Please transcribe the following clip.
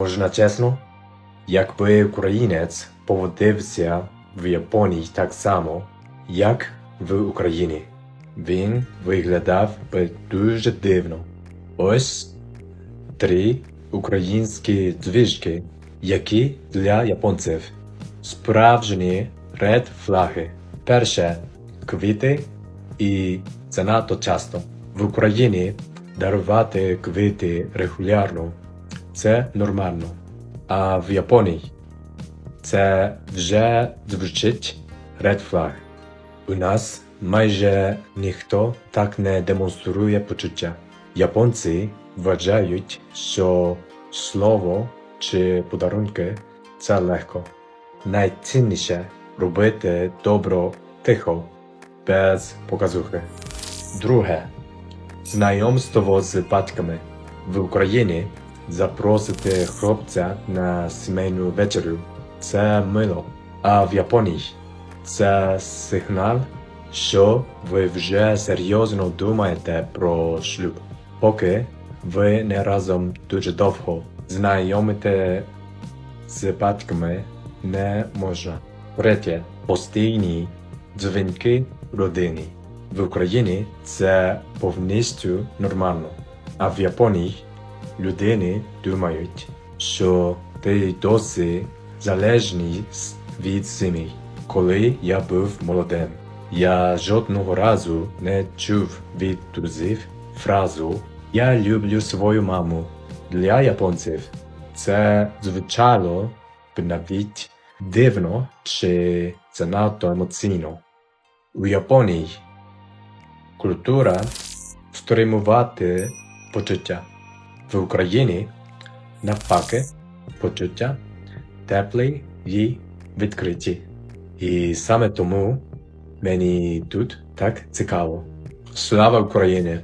Можна чесно? Якби українець поводився в Японії так само, як в Україні, він виглядав би дуже дивно. Ось три українські звички, які для японців справжні ред флаги. Перше квіти і занадто часто. В Україні дарувати квіти регулярно це нормально. А в Японії це вже звучить ред флаг. У нас майже ніхто так не демонструє почуття. Японці вважають, що слово чи подарунки це легко. Найцінніше робити добро тихо, без показухи. Друге знайомство з батьками в Україні запросити хлопця на сімейну вечерю. Це мило. А в Японії це сигнал, що ви вже серйозно думаєте про шлюб. Поки ви не разом дуже довго знайомите з батьками не можна. Третє постійні дзвінки родини. В Україні це повністю нормально. А в Японії людини думають, що ти досі залежний від сім'ї. Коли я був молодим, я жодного разу не чув від друзів фразу Я люблю свою маму. Для японців це звучало навіть дивно чи занадто емоційно. У Японії культура стримувати почуття. В Україні навпаки почуття теплі і відкриті. І саме тому мені тут так цікаво. Слава Україні!